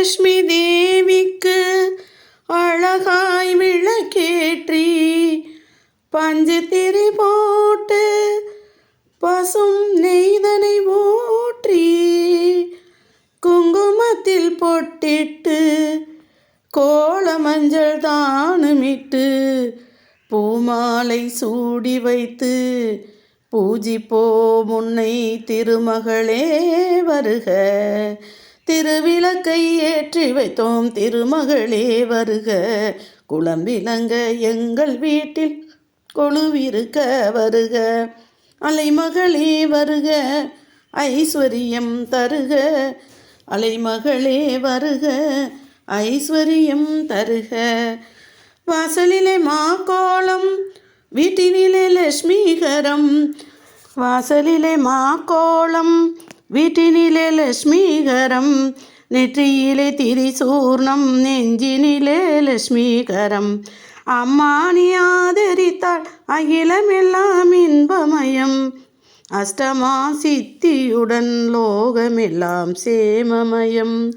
லக்ஷ்மி தேவிக்கு அழகாய் விளக்கேற்றி பஞ்சு திரி போட்டு பசும் நெய்தனை ஊற்றி குங்குமத்தில் பொட்டிட்டு கோல மஞ்சள் தானுமிட்டு பூமாலை சூடி வைத்து பூஜிப்போ முன்னை திருமகளே வருக. திருவிளக்கை ஏற்றி வைத்தோம். திருமகளே வருக. குளம்பிலங்க எங்கள் வீட்டில் கொழுவிருக்க வருக. அலைமகளே வருக. ஐஸ்வர்யம் தருக. அலைமகளே வருக. ஐஸ்வர்யம் தருக. வாசலிலே மாக்கோளம் வீட்டினிலே லட்சுமிகரம். வாசலிலே மாக்கோளம் வீட்டினிலே லட்சுமிகரம் நெற்றியிலே திரிசூர்ணம் நெஞ்சினிலே லட்சுமிகரம். அம்மா நீ ஆதரித்தாள் அகிலமெல்லாம் இன்பமயம். அஷ்டமா சித்தியுடன் லோகமெல்லாம் சேமமயம்.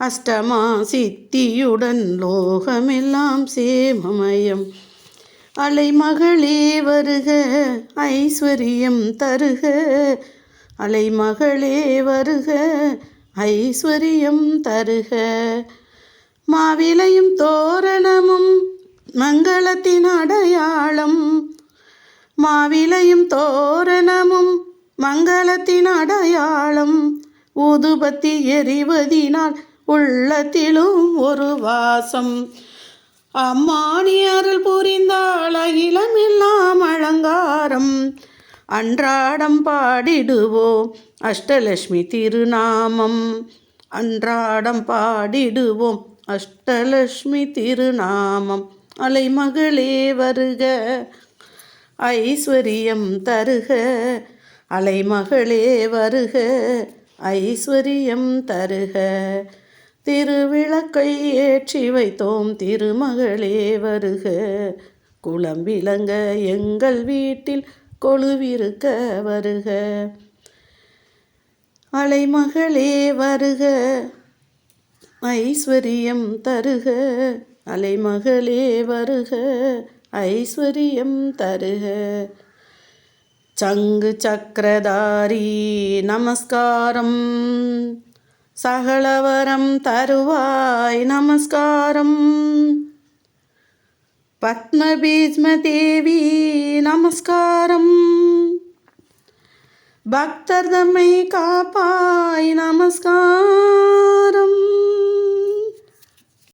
அஷ்டமா சித்தியுடன் லோகமெல்லாம் சேமமயம். அலைமகளே வருக ஐஸ்வர்யம் தருக அலைமகளே வருக ஐஸ்வர்யம் தருக. மாவிலையும் தோரணமும் மங்களத்தின் அடையாளம். மாவிலையும் தோரணமும் மங்களத்தின் அடையாளம். ஊதுபத்தி எறிவதினால் உள்ளத்திலும் ஒரு வாசம். அம்மானி அருள் புரிந்தாள் அகிலம் அலங்காரம். அன்றாடம் பாடிடுவோம் அஷ்டலட்சுமி திருநாமம். அன்றாடம் பாடிடுவோம் அஷ்டலட்சுமி திருநாமம். அலைமகளே வருக ஐஸ்வர்யம் தருக. அலைமகளே வருக ஐஸ்வர்யம் தருக. திருவிளக்கை ஏற்றி வைத்தோம் திருமகளே வருக. குளம்பிலங்க எங்கள் வீட்டில் கொழுவிருக்க வருக. அலைமகளே வருக. ஐஸ்வர்யம் தருக. அலைமகளே வருக. ஐஸ்வர்யம் தருக. சங்கு சக்கரதாரி நமஸ்காரம். சகலவரம் தருவாய் நமஸ்காரம். பத்மபீஷ்மதேவி நமஸ்காரம். பக்தர் தம்மை காப்பாய் நமஸ்காரம்.